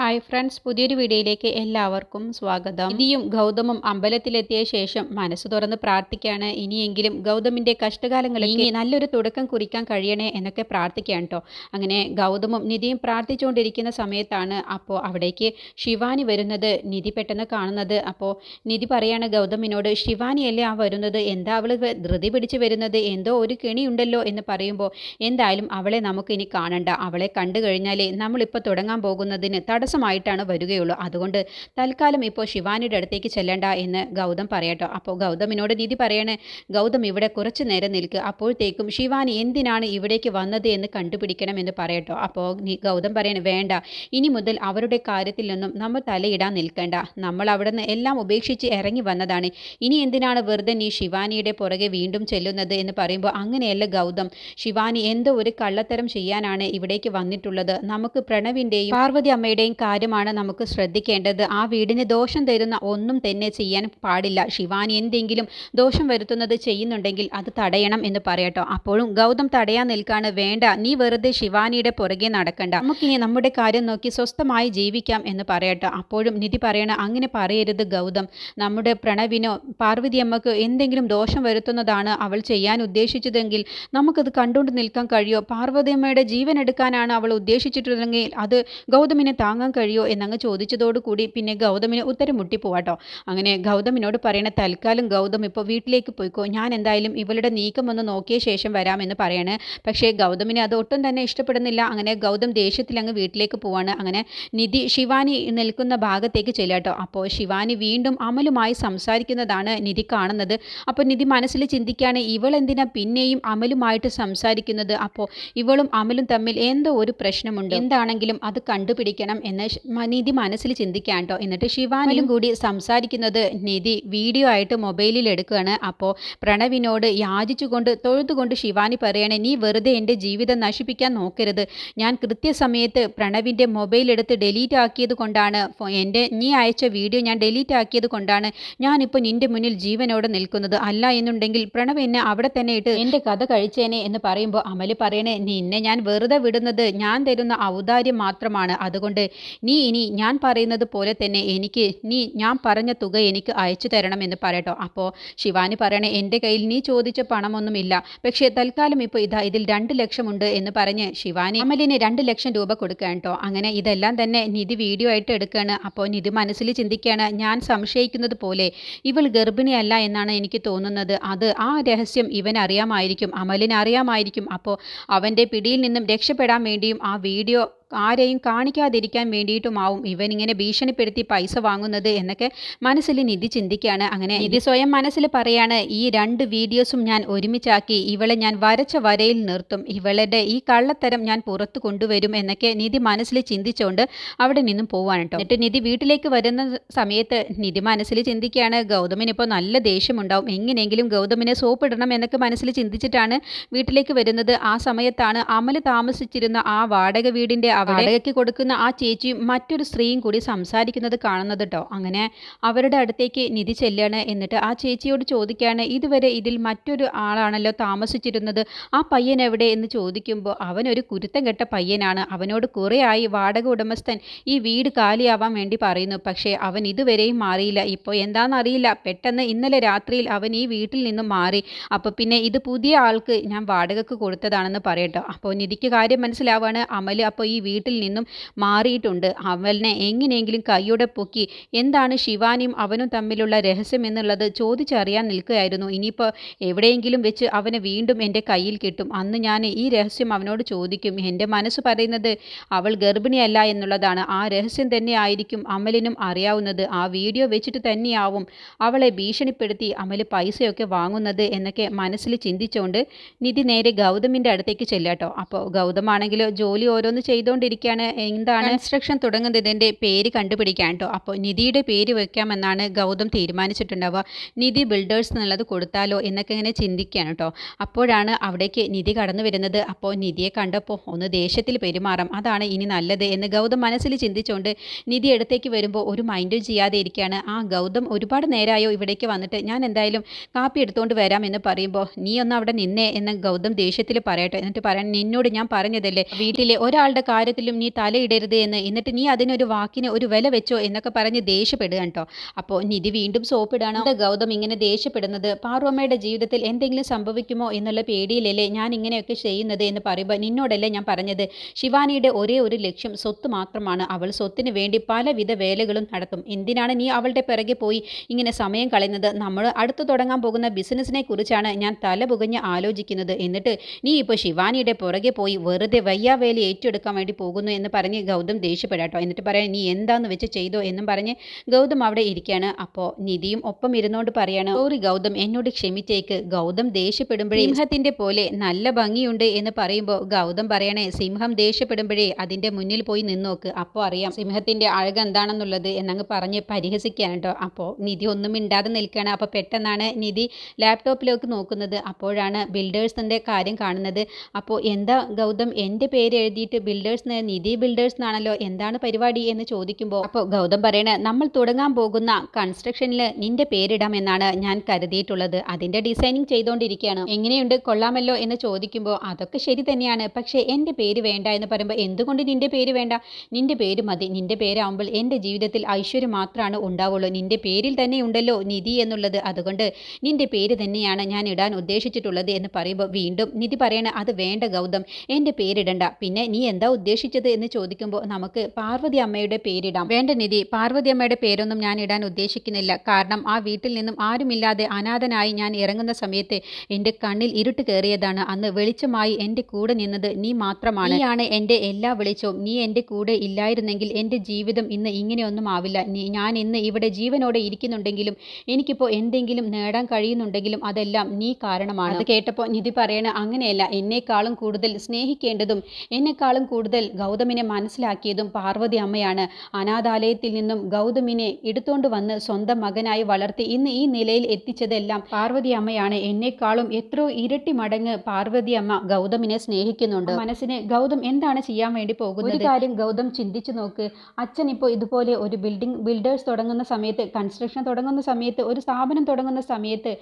Hi friends പുതിയൊരു വീഡിയോയിലേക്ക് എല്ലാവർക്കും സ്വാഗതം. ഇനിയും ഗൗതമും അമ്പലത്തിലെത്തിയ ശേഷം മനസ്സ് തുറന്ന് പ്രാർത്ഥിക്കുകയാണ്. ഇനിയെങ്കിലും ഗൗതമിന്റെ കഷ്ടകാലങ്ങളിൽ ഇനി നല്ലൊരു തുടക്കം കുറിക്കാൻ കഴിയണേ എന്നൊക്കെ പ്രാർത്ഥിക്കുകയാണ് കേട്ടോ അങ്ങനെ ഗൗതമും നിധിയും പ്രാർത്ഥിച്ചുകൊണ്ടിരിക്കുന്ന സമയത്താണ് അപ്പോൾ അവിടേക്ക് ശിവാനി വരുന്നത്. നിധി പെട്ടെന്ന് കാണുന്നത്. അപ്പോൾ നിധി പറയാണ് ഗൗതമിനോട് ശിവാനിയല്ലേ ആ വരുന്നത്? എന്താ അവൾ ധൃതി പിടിച്ച് വരുന്നത്? എന്തോ ഒരു കെണിയുണ്ടല്ലോ എന്ന് പറയുമ്പോൾ എന്തായാലും അവളെ നമുക്ക് ഇനി കാണണ്ട. അവളെ കണ്ടു കഴിഞ്ഞാലേ നമ്മളിപ്പോൾ തുടങ്ങാൻ പോകുന്നതിന് തടസ്സമായിട്ടാണ് വരികയുള്ളൂ. അതുകൊണ്ട് തൽക്കാലം ഇപ്പോൾ ശിവാനിയുടെ അടുത്തേക്ക് ചെല്ലണ്ട എന്ന് ഗൗതം പറയട്ടോ. അപ്പോൾ ഗൗതമിനോട് നിധി പറയണേ ഗൗതം ഇവിടെ കുറച്ച് നേരം നിൽക്കുക അപ്പോഴത്തേക്കും ശിവാനി എന്തിനാണ് ഇവിടേക്ക് വന്നത് എന്ന് കണ്ടുപിടിക്കണം എന്ന് പറയട്ടോ. അപ്പോൾ ഗൗതം പറയണേ വേണ്ട. ഇനി മുതൽ അവരുടെ കാര്യത്തിൽ നിന്നും നമ്മൾ തലയിടാൻ നിൽക്കേണ്ട. നമ്മൾ അവിടെ നിന്ന് എല്ലാം ഉപേക്ഷിച്ച് ഇറങ്ങി വന്നതാണ്. ഇനി എന്തിനാണ് വെറുതെ നീ ശിവാനിയുടെ പുറകെ വീണ്ടും ചെല്ലുന്നത് എന്ന് പറയുമ്പോൾ അങ്ങനെയല്ല ഗൗതം. ശിവാനി എന്തോ ഒരു കള്ളത്തരം ചെയ്യാനാണ് ഇവിടേക്ക് വന്നിട്ടുള്ളത്. നമുക്ക് പ്രണവിന്റെയും പാർവതി അമ്മയുടെയും കാര്യമാണ് നമുക്ക് ശ്രദ്ധിക്കേണ്ടത്. ആ വീടിന് ദോഷം തരുന്ന ഒന്നും തന്നെ ചെയ്യാൻ പാടില്ല. ശിവാനി എന്തെങ്കിലും ദോഷം വരുത്തുന്നത് ചെയ്യുന്നുണ്ടെങ്കിൽ അത് തടയണം എന്ന് പറയട്ടോ. അപ്പോഴും ഗൗതം തടയാൻ നിൽക്കാണ്. വേണ്ട നീ വെറുതെ ശിവാനിയുടെ പുറകെ നടക്കണ്ട. നമുക്കിനി നമ്മുടെ കാര്യം നോക്കി സ്വസ്ഥമായി ജീവിക്കാം എന്ന് പറയട്ടോ. അപ്പോഴും നിധി പറയണ അങ്ങനെ പറയരുത് ഗൗതം. നമ്മുടെ പ്രണവിനോ പാർവതി അമ്മയ്ക്ക് എന്തെങ്കിലും ദോഷം വരുത്തുന്നതാണ് അവൾ ചെയ്യാൻ ഉദ്ദേശിച്ചതെങ്കിൽ നമുക്കത് കണ്ടുകൊണ്ട് നിൽക്കാൻ കഴിയോ? പാർവതി അമ്മയുടെ ജീവൻ എടുക്കാനാണ് അവൾ ഉദ്ദേശിച്ചിട്ടുണ്ടെങ്കിൽ അത് ഗൗതമിനെ താങ്ങാൻ കഴിയോ എന്നങ്ങ് ചോദിച്ചതോടുകൂടി പിന്നെ ഗൗതമിന് ഉത്തരം മുട്ടിപ്പോവാട്ടോ. അങ്ങനെ ഗൗതമിനോട് പറയണ തൽക്കാലം ഗൗതം ഇപ്പോൾ വീട്ടിലേക്ക് പോയിക്കോ. ഞാൻ എന്തായാലും ഇവളുടെ നീക്കം ഒന്ന് നോക്കിയ ശേഷം വരാമെന്ന് പറയണേ. പക്ഷേ ഗൗതമിന് അത് ഒട്ടും തന്നെ ഇഷ്ടപ്പെടുന്നില്ല. അങ്ങനെ ഗൗതം ദേഷ്യത്തിൽ അങ്ങ് വീട്ടിലേക്ക് പോവാണ്. അങ്ങനെ നിധി ശിവാനി നിൽക്കുന്ന ഭാഗത്തേക്ക് ചെല്ലാട്ടോ. അപ്പോൾ ശിവാനി വീണ്ടും അമലുമായി സംസാരിക്കുന്നതാണ് നിധി കാണുന്നത്. അപ്പോൾ നിധി മനസ്സിൽ ചിന്തിക്കുകയാണ് ഇവൾ എന്തിനാ പിന്നെയും അമലുമായിട്ട് സംസാരിക്കുന്നത്? അപ്പോൾ ഇവളും അമലും തമ്മിൽ എന്തോ ഒരു പ്രശ്നമുണ്ട്. എന്താണെങ്കിലും അത് കണ്ടുപിടിക്കണം എന്ന് നിധി മനസ്സിൽ ചിന്തിക്കാൻ കേട്ടോ എന്നിട്ട് ശിവാനിലും കൂടി സംസാരിക്കുന്നത് നിധി വീഡിയോ ആയിട്ട് മൊബൈലിൽ എടുക്കുകയാണ്. അപ്പോൾ പ്രണവിനോട് യാചിച്ചുകൊണ്ട് തൊഴുതുകൊണ്ട് ശിവാനി പറയണേ നീ വെറുതെ എന്റെ ജീവിതം നശിപ്പിക്കാൻ നോക്കരുത്. ഞാൻ കൃത്യസമയത്ത് പ്രണവിന്റെ മൊബൈൽ എടുത്ത് ഡിലീറ്റ് ആക്കിയത് കൊണ്ടാണ്. എന്റെ നീ അയച്ച വീഡിയോ ഞാൻ ഡിലീറ്റ് ആക്കിയത് കൊണ്ടാണ്. ഞാനിപ്പോൾ നിന്റെ മുന്നിൽ ജീവനോടെ നിൽക്കുന്നത്. അല്ല എന്നുണ്ടെങ്കിൽ പ്രണവ് എന്നെ അവിടെ തന്നെ ഇട്ട് എന്റെ കഥ കഴിച്ചേനെ എന്ന് പറയുമ്പോൾ അമൽ പറയണേ നിന്നെ ഞാൻ വെറുതെ വിടുന്നത് ഞാൻ തരുന്ന ഔദാര്യം മാത്രമാണ്. അതുകൊണ്ട് നീ ഇനി ഞാൻ പറയുന്നത് പോലെ തന്നെ എനിക്ക് നീ ഞാൻ പറഞ്ഞ തുക എനിക്ക് അയച്ചു തരണം എന്ന് പറയട്ടോ. അപ്പോൾ ശിവാനി പറയണേ എന്റെ കയ്യിൽ നീ ചോദിച്ച പണമൊന്നുമില്ല. പക്ഷേ തൽക്കാലം ഇപ്പോൾ ഇതാ ഇതിൽ രണ്ട് ലക്ഷമുണ്ട് എന്ന് പറഞ്ഞ് ശിവാനി അമലിന് രണ്ട് ലക്ഷം രൂപ കൊടുക്കുകയാണ് കേട്ടോ. അങ്ങനെ ഇതെല്ലാം തന്നെ നിധി വീഡിയോ ആയിട്ട് എടുക്കുകയാണ്. അപ്പോൾ നിധി മനസ്സിൽ ചിന്തിക്കുകയാണ് ഞാൻ സംശയിക്കുന്നത് പോലെ ഇവൾ ഗർഭിണിയല്ല എന്നാണ് എനിക്ക് തോന്നുന്നത്. അത് ആ രഹസ്യം ഇവൻ അറിയാമായിരിക്കും അമലിന് അറിയാമായിരിക്കും. അപ്പോൾ അവന്റെ പിടിയിൽ നിന്നും രക്ഷപ്പെടാൻ വേണ്ടിയും ആ വീഡിയോ ആരെയും കാണിക്കാതിരിക്കാൻ വേണ്ടിയിട്ടുമാവും. ഇവൻ ഇങ്ങനെ ഭീഷണിപ്പെടുത്തി പൈസ വാങ്ങുന്നത് എന്നൊക്കെ മനസ്സിൽ നിധി ചിന്തിക്കുകയാണ്. അങ്ങനെ നിധി സ്വയം മനസ്സിൽ പറയാണ് ഈ രണ്ട് വീഡിയോസും ഞാൻ ഒരുമിച്ചാക്കി ഇവളെ ഞാൻ വരച്ച വരയിൽ നിർത്തും. ഇവളുടെ ഈ കള്ളത്തരം ഞാൻ പുറത്തു കൊണ്ടുവരും എന്നൊക്കെ നിധി മനസ്സിൽ ചിന്തിച്ചുകൊണ്ട് അവിടെ നിന്നും പോവാണ് കേട്ടോ. എന്നിട്ട് നിധി വീട്ടിലേക്ക് വരുന്ന സമയത്ത് നിധി മനസ്സിൽ ചിന്തിക്കുകയാണ് ഗൗതമിന് ഇപ്പോൾ നല്ല ദേഷ്യമുണ്ടാവും. എങ്ങനെയെങ്കിലും ഗൗതമിനെ സോപ്പിടണം എന്നൊക്കെ മനസ്സിൽ ചിന്തിച്ചിട്ടാണ് വീട്ടിലേക്ക് വരുന്നത്. ആ സമയത്താണ് അമൽ താമസിച്ചിരുന്ന ആ വാടക വീടിന്റെ വാടകയ്ക്ക് കൊടുക്കുന്ന ആ ചേച്ചിയും മറ്റൊരു സ്ത്രീയും കൂടി സംസാരിക്കുന്നത് കാണുന്നത് കേട്ടോ. അങ്ങനെ അവരുടെ അടുത്തേക്ക് നിധി ചെല്ലാണ് എന്നിട്ട് ആ ചേച്ചിയോട് ചോദിക്കുകയാണ് ഇതുവരെ ഇതിൽ മറ്റൊരു ആളാണല്ലോ താമസിച്ചിരുന്നത്? ആ പയ്യൻ എവിടെ? എന്ന് ചോദിക്കുമ്പോൾ അവനൊരു കുരുത്തം കെട്ട പയ്യനാണ്. അവനോട് കുറേയായി വാടക ഉടമസ്ഥൻ ഈ വീട് കാലിയാവാൻ വേണ്ടി പറയുന്നു. പക്ഷേ അവൻ ഇതുവരെയും മാറിയില്ല. ഇപ്പോൾ എന്താണെന്നറിയില്ല. പെട്ടെന്ന് ഇന്നലെ രാത്രിയിൽ അവൻ ഈ വീട്ടിൽ നിന്നും മാറി. അപ്പോൾ പിന്നെ ഇത് പുതിയ ആൾക്ക് ഞാൻ വാടകയ്ക്ക് കൊടുത്തതാണെന്ന് പറയട്ടോ. അപ്പോൾ നിധിക്ക് കാര്യം മനസ്സിലാവാണ്. അമൽ അപ്പോൾ ഈ വീട്ടിൽ നിന്നും മാറിയിട്ടുണ്ട്. അവനെ എങ്ങനെയെങ്കിലും കൈയോടെ പൊക്കി. എന്താണ് ശിവാനിയും അവനും തമ്മിലുള്ള രഹസ്യം എന്നുള്ളത് ചോദിച്ചറിയാൻ നിൽക്കുകയായിരുന്നു. ഇനിയിപ്പോൾ എവിടെയെങ്കിലും വെച്ച് അവനെ വീണ്ടും എന്റെ കയ്യിൽ കിട്ടും. അന്ന് ഞാൻ ഈ രഹസ്യം അവനോട് ചോദിക്കും. എന്റെ മനസ്സ് പറയുന്നത് അവൾ ഗർഭിണിയല്ല എന്നുള്ളതാണ്. ആ രഹസ്യം തന്നെ ആയിരിക്കും അമലിനും അറിയാവുന്നത്. ആ വീഡിയോ വെച്ചിട്ട് തന്നെയാവും അവളെ ഭീഷണിപ്പെടുത്തി അമൽ പൈസയൊക്കെ വാങ്ങുന്നത് എന്നൊക്കെ മനസ്സിൽ ചിന്തിച്ചുകൊണ്ട് നിധി നേരെ ഗൗതമിന്റെ അടുത്തേക്ക് ചെല്ലാട്ടോ. അപ്പോൾ ഗൗതമാണെങ്കിലോ ജോലി ഓരോന്ന് ചെയ്തുകൊണ്ടിരിക്കുകയാണ് എന്താണ് കൺസ്ട്രക്ഷൻ തുടങ്ങുന്നതിന്റെ പേര് കണ്ടുപിടിക്കാൻ കേട്ടോ അപ്പോൾ നിധിയുടെ പേര് വെക്കാമെന്നാണ് ഗൗതം തീരുമാനിച്ചിട്ടുണ്ടാവുക. നിധി ബിൽഡേഴ്സ് എന്നുള്ളത് കൊടുത്താലോ എന്നൊക്കെ ഇങ്ങനെ ചിന്തിക്കുകയാണ് കേട്ടോ അപ്പോഴാണ് അവിടേക്ക് നിധി കടന്നു വരുന്നത്. അപ്പോൾ നിധിയെ കണ്ടപ്പോൾ ഒന്ന് ദേഷ്യത്തിൽ പെരുമാറാം അതാണ് ഇനി നല്ലത് എന്ന് ഗൗതം മനസ്സിൽ ചിന്തിച്ചുകൊണ്ട് നിധി അടുത്തേക്ക് വരുമ്പോൾ ഒരു മൈൻഡും ചെയ്യാതെ ഇരിക്കുകയാണ്. ആ ഗൗതം ഒരുപാട് നേരമായോ ഇവിടേക്ക് വന്നിട്ട് ഞാൻ എന്തായാലും കാപ്പി എടുത്തുകൊണ്ട് വരാം എന്ന് പറയുമ്പോൾ നീ ഒന്ന് അവിടെ നിന്നേ എന്ന് ഗൗതം ദേഷ്യത്തിൽ പറയട്ടെ. എന്നിട്ട് പറയാൻ നിന്നോട് ഞാൻ പറഞ്ഞതല്ലേ? വീട്ടിലെ ഒരാളുടെ കാര്യം കാര്യത്തിലും നീ തലയിടരുത് എന്ന്. എന്നിട്ട് നീ അതിനൊരു വാക്കിന് ഒരു വില വെച്ചോ എന്നൊക്കെ പറഞ്ഞ് ദേഷ്യപ്പെടുക കേട്ടോ. അപ്പോൾ നിധി വീണ്ടും സോപ്പിടാണോ. ഗൗതം ഇങ്ങനെ ദേഷ്യപ്പെടുന്നത്. പാർവമ്മയുടെ ജീവിതത്തിൽ എന്തെങ്കിലും സംഭവിക്കുമോ എന്നുള്ള പേടിയിലല്ലേ ഞാൻ ഇങ്ങനെയൊക്കെ ചെയ്യുന്നത് എന്ന് പറയുമ്പോൾ നിന്നോടല്ലേ ഞാൻ പറഞ്ഞത്. ശിവാനിയുടെ ഒരേ ഒരു ലക്ഷ്യം സ്വത്ത് മാത്രമാണ്. അവൾ സ്വത്തിന് വേണ്ടി പലവിധ വേലകളും നടത്തും. എന്തിനാണ് നീ അവളുടെ പിറകെ പോയി ഇങ്ങനെ സമയം കളയുന്നത്? നമ്മൾ അടുത്തു തുടങ്ങാൻ പോകുന്ന ബിസിനസ്സിനെ കുറിച്ചാണ് ഞാൻ തല പുകഞ്ഞ് ആലോചിക്കുന്നത്. എന്നിട്ട് നീ ഇപ്പോൾ ശിവാനിയുടെ പുറകെ പോയി വെറുതെ വയ്യാവേലി ഏറ്റെടുക്കാൻ വേണ്ടി പോകുന്നു എന്ന് പറഞ്ഞ് ഗൗതം ദേഷ്യപ്പെടാട്ടോ എന്നിട്ട് പറയാൻ നീ എന്താന്ന് വെച്ച് ചെയ്തോ? എന്നും പറഞ്ഞ് ഗൗതം അവിടെ ഇരിക്കുകയാണ് അപ്പോൾ നിധിയും ഒപ്പം ഇരുന്നുകൊണ്ട് പറയാണ് സോറി ഗൗതം എന്നോട് ക്ഷമിച്ചേക്ക്. ഗൗതം ദേഷ്യപ്പെടുമ്പോഴേ സിംഹത്തിന്റെ പോലെ നല്ല ഭംഗിയുണ്ട് എന്ന് പറയുമ്പോൾ ഗൗതം പറയണേ സിംഹം ദേഷ്യപ്പെടുമ്പോഴേ അതിന്റെ മുന്നിൽ പോയി നിന്നോക്ക്. അപ്പോൾ അറിയാം സിംഹത്തിന്റെ അഴക് എന്താണെന്നുള്ളത് എന്നങ്ങ് പറഞ്ഞ് പരിഹസിക്കുകയാണ് കേട്ടോ. അപ്പോൾ നിധി ഒന്നും മിണ്ടാതെ നിൽക്കുകയാണ് അപ്പോൾ പെട്ടെന്നാണ് നിധി ലാപ്ടോപ്പിലേക്ക് നോക്കുന്നത്. അപ്പോഴാണ് ബിൽഡേഴ്സിന്റെ കാര്യം കാണുന്നത്. അപ്പോൾ എന്താ ഗൗതം എന്റെ പേര് എഴുതിയിട്ട് ബിൽഡേഴ്സ് നിധി ബിൽഡേഴ്സ് എന്നാണല്ലോ എന്താണ് പരിപാടി എന്ന് ചോദിക്കുമ്പോൾ അപ്പോൾ ഗൗതം പറയണ നമ്മൾ തുടങ്ങാൻ പോകുന്ന കൺസ്ട്രക്ഷനിൽ നിന്റെ പേരിടാം എന്നാണ് ഞാൻ കരുതിയിട്ടുള്ളത്. അതിന്റെ ഡിസൈനിങ് ചെയ്തുകൊണ്ടിരിക്കുകയാണ് എങ്ങനെയുണ്ട്? കൊള്ളാമല്ലോ എന്ന് ചോദിക്കുമ്പോൾ അതൊക്കെ ശരി തന്നെയാണ്. പക്ഷേ എന്റെ പേര് വേണ്ട എന്ന് പറയുമ്പോൾ എന്തുകൊണ്ട് നിന്റെ പേര് വേണ്ട? നിന്റെ പേര് മതി. നിന്റെ പേരാകുമ്പോൾ എന്റെ ജീവിതത്തിൽ ഐശ്വര്യം മാത്രമാണ് ഉണ്ടാവുള്ളൂ. നിന്റെ പേരിൽ തന്നെ ഉണ്ടല്ലോ നിധി എന്നുള്ളത്. അതുകൊണ്ട് നിന്റെ പേര് തന്നെയാണ് ഞാൻ ഇടാൻ ഉദ്ദേശിച്ചിട്ടുള്ളത് എന്ന് പറയുമ്പോൾ വീണ്ടും നിധി പറയണ അത് വേണ്ട ഗൗതം. എന്റെ പേരിടണ്ട. പിന്നെ നീ എന്താ ഉദ്ദേശിച്ചത് എന്ന് ചോദിക്കുമ്പോൾ നമുക്ക് പാർവതി അമ്മയുടെ പേരിടാം. വേണ്ട നിധി പാർവതി അമ്മയുടെ പേരൊന്നും ഞാൻ ഇടാൻ ഉദ്ദേശിക്കുന്നില്ല. കാരണം ആ വീട്ടിൽ നിന്നും ആരുമില്ലാതെ അനാഥനായി ഞാൻ ഇറങ്ങുന്ന സമയത്ത് എന്റെ കണ്ണിൽ ഇരുട്ട് കയറിയതാണ്. അന്ന് വെളിച്ചമായി എന്റെ കൂടെ നിന്നത് നീ മാത്രമാണ്. നീയാണ് എന്റെ എല്ലാ വെളിച്ചവും. നീ എന്റെ കൂടെ ഇല്ലായിരുന്നെങ്കിൽ എന്റെ ജീവിതം ഇന്ന് ഇങ്ങനെയൊന്നും ആവില്ല. ഞാൻ ഇന്ന് ഇവിടെ ജീവനോടെ ഇരിക്കുന്നുണ്ടെങ്കിലും എനിക്കിപ്പോൾ എന്തെങ്കിലും നേടാൻ കഴിയുന്നുണ്ടെങ്കിലും അതെല്ലാം നീ കാരണമാണ്. അത് കേട്ടപ്പോൾ നിധി പറയണ അങ്ങനെയല്ല. എന്നെക്കാളും കൂടുതൽ സ്നേഹിക്കേണ്ടതും എന്നെക്കാളും കൂടുതൽ ഗൗതമിനെ മനസ്സിലാക്കിയതും പാർവതി അമ്മയാണ്. അനാഥാലയത്തിൽ നിന്നും ഗൗതമിനെ എടുത്തുകൊണ്ട് വന്ന് സ്വന്തം മകനായി വളർത്തി ഇന്ന് ഈ നിലയിൽ എത്തിച്ചതെല്ലാം പാർവതി അമ്മയാണ്. എന്നെക്കാളും എത്രയോ ഇരട്ടി മടങ്ങ് പാർവതി അമ്മ ഗൗതമിനെ സ്നേഹിക്കുന്നുണ്ട്. മനസ്സിന് ഗൗതം എന്താണ് ചെയ്യാൻ വേണ്ടി പോകുന്നത്? ഒരു കാര്യം ഗൗതം ചിന്തിച്ചു നോക്ക്. അച്ഛൻ ഇപ്പോൾ ഇതുപോലെ ഒരു ബിൽഡിംഗ് ബിൽഡേഴ്സ് തുടങ്ങുന്ന സമയത്ത് കൺസ്ട്രക്ഷൻ തുടങ്ങുന്ന സമയത്ത് ഒരു സ്ഥാപനം തുടങ്ങുന്ന സമയത്ത്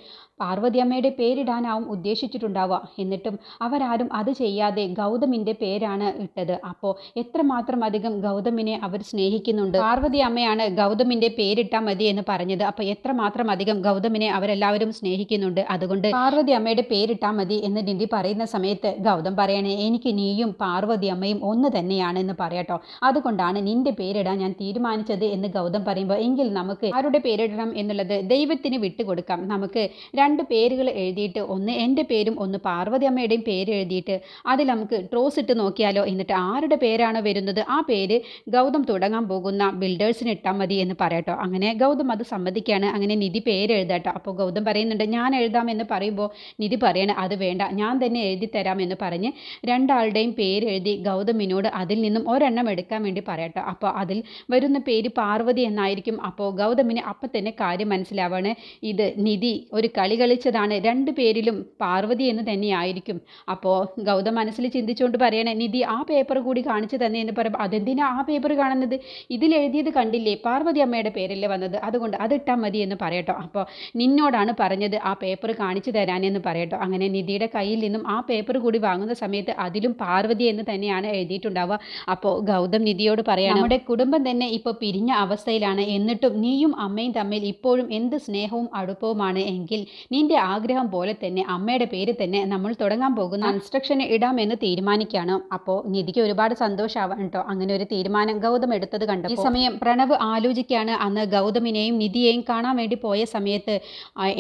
പാർവതി അമ്മയുടെ പേരിടാനാവും ഉദ്ദേശിച്ചിട്ടുണ്ടാവുക. എന്നിട്ടും അവരാരും അത് ചെയ്യാതെ ഗൗതമിന്റെ പേരാണ് ഇട്ടത്. അപ്പോൾ എത്രമാത്രം അധികം ഗൗതമിനെ അവർ സ്നേഹിക്കുന്നുണ്ട്? പാർവതി അമ്മയാണ് ഗൗതമിന്റെ പേരിട്ടാൽ മതി എന്ന് പറഞ്ഞത്. അപ്പോൾ എത്രമാത്രം അധികം ഗൗതമിനെ അവരെല്ലാവരും സ്നേഹിക്കുന്നുണ്ട്? അതുകൊണ്ട് പാർവതി അമ്മയുടെ പേരിട്ടാൽ മതി എന്ന് നിധി പറയുന്ന സമയത്ത് ഗൗതം പറയണേ എനിക്ക് നീയും പാർവതി അമ്മയും ഒന്ന് തന്നെയാണ് എന്ന് പറയാട്ടോ അതുകൊണ്ടാണ് നിന്റെ പേരിടാൻ ഞാൻ തീരുമാനിച്ചത് എന്ന് ഗൗതം പറയുമ്പോൾ എങ്കിൽ നമുക്ക് ആരുടെ പേരിടണം എന്നുള്ളത് ദൈവത്തിന് വിട്ടുകൊടുക്കാം നമുക്ക് രണ്ട് പേരുകൾ എഴുതിയിട്ട് ഒന്ന് എന്റെ പേരും ഒന്ന് പാർവതി അമ്മയുടെയും പേര് എഴുതിയിട്ട് അതിൽ നമുക്ക് ട്രോസ് ഇട്ട് നോക്കിയാലോ? എന്നിട്ട് ആരുടെ പേരാണ് വരുന്നത്? ആ പേര് ഗൗതം തുടങ്ങാൻ പോകുന്ന ബിൽഡേഴ്സിന് ഇട്ടാൽ മതി എന്ന് പറയട്ടോ. അങ്ങനെ ഗൗതം അത് സമ്മതിക്കുകയാണ് അങ്ങനെ നിധി പേര് എഴുതാട്ടോ അപ്പോൾ ഗൗതം പറയുന്നുണ്ട് ഞാൻ എഴുതാം എന്ന് പറയുമ്പോൾ നിധി പറയണ അത് വേണ്ട. ഞാൻ തന്നെ എഴുതി തരാം എന്ന് പറഞ്ഞ് രണ്ടാളുടെയും പേര് എഴുതി ഗൗതമിനോട് അതിൽ നിന്നും ഒരെണ്ണം എടുക്കാൻ വേണ്ടി പറയട്ടോ. അപ്പോൾ അതിൽ വരുന്ന പേര് പാർവതി എന്നായിരിക്കും. അപ്പോൾ ഗൗതമിന് അപ്പം തന്നെ കാര്യം മനസ്സിലാവാണ്. ഇത് നിധി ഒരു കളി കളിച്ചതാണ്. രണ്ട് പേരിലും പാർവതി എന്ന് തന്നെയായിരിക്കും. അപ്പോൾ ഗൗതം മനസ്സിൽ ചിന്തിച്ചുകൊണ്ട് പറയണേ നിധി ആ പേപ്പർ കൂടി കാണിച്ചു തന്നെ എന്ന് പറയുമ്പോൾ അതെന്തിനാ ആ പേപ്പർ കാണുന്നത്? ഇതിൽ എഴുതിയത് കണ്ടില്ലേ? പാർവതി അമ്മയുടെ പേരല്ലേ വന്നത്. അതുകൊണ്ട് അതിട്ടാൽ മതി എന്ന് പറയട്ടോ. അപ്പോൾ നിന്നോടാണ് പറഞ്ഞത് ആ പേപ്പർ കാണിച്ചു തരാനെന്ന് പറയട്ടോ. അങ്ങനെ നിധിയുടെ കയ്യിൽ നിന്നും ആ പേപ്പർ കൂടി വാങ്ങുന്ന സമയത്ത് അതിലും പാർവതി എന്ന് തന്നെയാണ് എഴുതിയിട്ടുണ്ടാവുക. അപ്പോൾ ഗൗതം നിധിയോട് പറയാം നമ്മുടെ കുടുംബം തന്നെ ഇപ്പോൾ പിരിഞ്ഞ അവസ്ഥയിലാണ്. എന്നിട്ടും നീയും അമ്മയും തമ്മിൽ ഇപ്പോഴും എന്ത് സ്നേഹവും അടുപ്പവുമാണ് എങ്കിൽ നിന്റെ ആഗ്രഹം പോലെ തന്നെ അമ്മയുടെ പേര് തന്നെ നമ്മൾ തുടങ്ങാൻ പോകുന്ന കൺസ്ട്രക്ഷന് ഇടാമെന്ന് തീരുമാനിക്കുകയാണ്. അപ്പോൾ നിധിക്ക് ഒരുപാട് സന്തോഷമാവാൻ കേട്ടോ അങ്ങനെ ഒരു തീരുമാനം ഗൗതം എടുത്തത് കണ്ടു ഈ സമയം പ്രണവ് ആലോചിക്കുകയാണ് അന്ന് ഗൗതമിനെയും നിധിയെയും കാണാൻ വേണ്ടി പോയ സമയത്ത്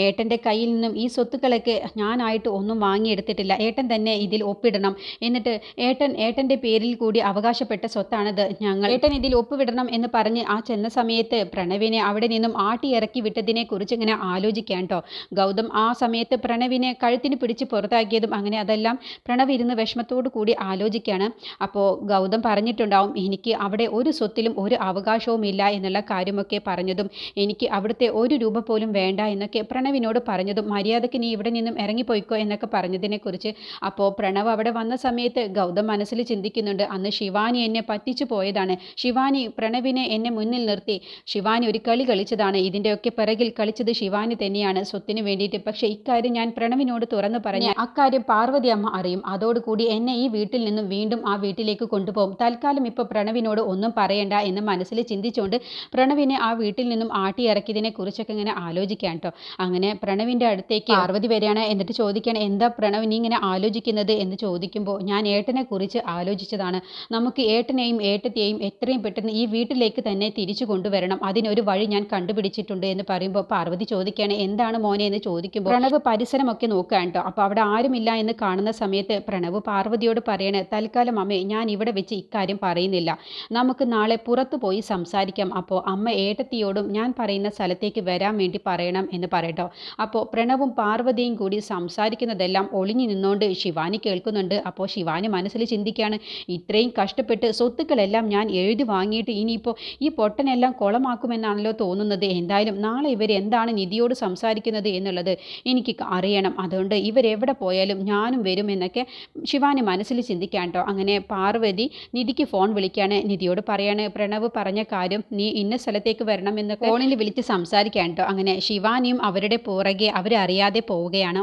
ഏട്ടന്റെ കയ്യിൽ നിന്നും ഈ സ്വത്തുക്കളൊക്കെ ഞാനായിട്ട് ഒന്നും വാങ്ങിയെടുത്തിട്ടില്ല. ഏട്ടൻ തന്നെ ഇതിൽ ഒപ്പിടണം. എന്നിട്ട് ഏട്ടൻ ഏട്ടന്റെ പേരിൽ കൂടി അവകാശപ്പെട്ട സ്വത്താണിത് ഞങ്ങൾ. ഏട്ടൻ ഇതിൽ ഒപ്പുവിടണം എന്ന് പറഞ്ഞ് ആ ചെന്ന സമയത്ത് പ്രണവിനെ അവിടെ നിന്നും ആട്ടിയിറക്കി വിട്ടതിനെ കുറിച്ച് ഇങ്ങനെ ആലോചിക്കാൻ കേട്ടോ ഗൗതം ആ സമയത്ത് പ്രണവിനെ കഴുത്തിന് പിടിച്ച് പുറത്താക്കിയതും അങ്ങനെ അതെല്ലാം പ്രണവ് ഇരുന്ന് വിഷമത്തോടു കൂടി ആലോചിക്കുകയാണ് അപ്പോൾ ഗൗതം പറഞ്ഞിട്ടുണ്ടാവും എനിക്ക് അവിടെ ഒരു സ്വത്തിലും ഒരു അവകാശവും ഇല്ല എന്നുള്ള കാര്യമൊക്കെ പറഞ്ഞതും എനിക്ക് അവിടുത്തെ ഒരു രൂപ പോലും വേണ്ട എന്നൊക്കെ പ്രണവിനോട് പറഞ്ഞതും മര്യാദയ്ക്ക് നീ ഇവിടെ നിന്നും ഇറങ്ങിപ്പോയിക്കോ എന്നൊക്കെ പറഞ്ഞതിനെക്കുറിച്ച്. അപ്പോൾ പ്രണവ് അവിടെ വന്ന സമയത്ത് ഗൗതം മനസ്സിൽ ചിന്തിക്കുന്നുണ്ട് അന്ന് ശിവാനി എന്നെ പറ്റിച്ചു പോയതാണ്. ശിവാനി പ്രണവിനെ എന്നെ മുന്നിൽ നിർത്തി. ശിവാനി ഒരു കളി കളിച്ചതാണ്. ഇതിന്റെയൊക്കെ പിറകിൽ കളിച്ചത് ശിവാനി തന്നെയാണ്. സ്വത്തിന് വേണ്ടിയിട്ട് പക്ഷേ ഇക്കാര്യം ഞാൻ പ്രണവിനോട് തുറന്നു പറഞ്ഞു അക്കാര്യം പാർവതി അമ്മ അറിയും. അതോടുകൂടി എന്നെ ഈ വീട്ടിൽ നിന്നും വീണ്ടും ആ വീട്ടിലേക്ക് വീട്ടിലേക്ക് കൊണ്ടുപോകും. തൽക്കാലം ഇപ്പോൾ പ്രണവിനോട് ഒന്നും പറയണ്ട എന്ന് മനസ്സിൽ ചിന്തിച്ചുകൊണ്ട് പ്രണവിനെ ആ വീട്ടിൽ നിന്നും ആട്ടി ഇറക്കിയതിനെ കുറിച്ചൊക്കെ ഇങ്ങനെ ആലോചിക്കാൻ കേട്ടോ അങ്ങനെ പ്രണവിന്റെ അടുത്തേക്ക് പാർവതി വരികയാണ്. എന്നിട്ട് ചോദിക്കണം എന്താ പ്രണവ് നീ ഇങ്ങനെ ആലോചിക്കുന്നത്? എന്ന് ചോദിക്കുമ്പോൾ ഞാൻ ഏട്ടനെ കുറിച്ച് ആലോചിച്ചതാണ്. നമുക്ക് ഏട്ടനെയും ഏട്ടത്തെയും എത്രയും പെട്ടെന്ന് ഈ വീട്ടിലേക്ക് തന്നെ തിരിച്ചു കൊണ്ടുവരണം. അതിനൊരു വഴി ഞാൻ കണ്ടുപിടിച്ചിട്ടുണ്ട് എന്ന് പറയുമ്പോൾ പാർവതി ചോദിക്കുകയാണ് എന്താണ് മോനെ? എന്ന് ചോദിക്കുമ്പോൾ പ്രണവ് പരിസരമൊക്കെ നോക്കുകയാണ് കേട്ടോ അപ്പോൾ അവിടെ ആരുമില്ല എന്ന് കാണുന്ന സമയത്ത് പ്രണവ് പാർവതിയോട് പറയണേ തൽക്കാലം അമ്മേ ഞാൻ ഇവിടെ വെച്ച് ഇക്കാര്യം പറയുന്നില്ല. നമുക്ക് നാളെ പുറത്തു പോയി സംസാരിക്കാം. അപ്പോൾ അമ്മ ഏട്ടത്തിയോടും ഞാൻ പറയുന്ന സ്ഥലത്തേക്ക് വരാൻ വേണ്ടി പറയണം എന്ന് പറയട്ടോ. അപ്പോൾ പ്രണവും പാർവതിയും കൂടി സംസാരിക്കുന്നതെല്ലാം ഒളിഞ്ഞു നിന്നുകൊണ്ട് ശിവാനി കേൾക്കുന്നുണ്ട്. അപ്പോൾ ശിവാനി മനസ്സിൽ ചിന്തിക്കുകയാണ് ഇത്രയും കഷ്ടപ്പെട്ട് സ്വത്തുക്കളെല്ലാം ഞാൻ എഴുതി വാങ്ങിയിട്ട് ഇനിയിപ്പോൾ ഈ പൊട്ടനെല്ലാം കുളമാക്കുമെന്നാണല്ലോ തോന്നുന്നത്. എന്തായാലും നാളെ ഇവർ എന്താണ് നിധിയോട് സംസാരിക്കുന്നത് എന്നുള്ളത് എനിക്ക് അറിയണം. അതുകൊണ്ട് ഇവരെവിടെ പോയാലും ഞാനും വരുമെന്നൊക്കെ ശിവാനി മനസ്സിൽ ചിന്തിക്കാൻ കേട്ടോ അങ്ങനെ പാർവതി നിധിക്ക് ഫോൺ വിളിക്കുകയാണ് നിധിയോട് പറയാണ്. പ്രണവ് പറഞ്ഞ കാര്യം നീ ഇന്ന സ്ഥലത്തേക്ക് വരണം എന്ന് ഫോണിൽ വിളിച്ച് സംസാരിക്കാൻ കേട്ടോ അങ്ങനെ ശിവാനിയും അവരുടെ പുറകെ അവരറിയാതെ പോവുകയാണ്.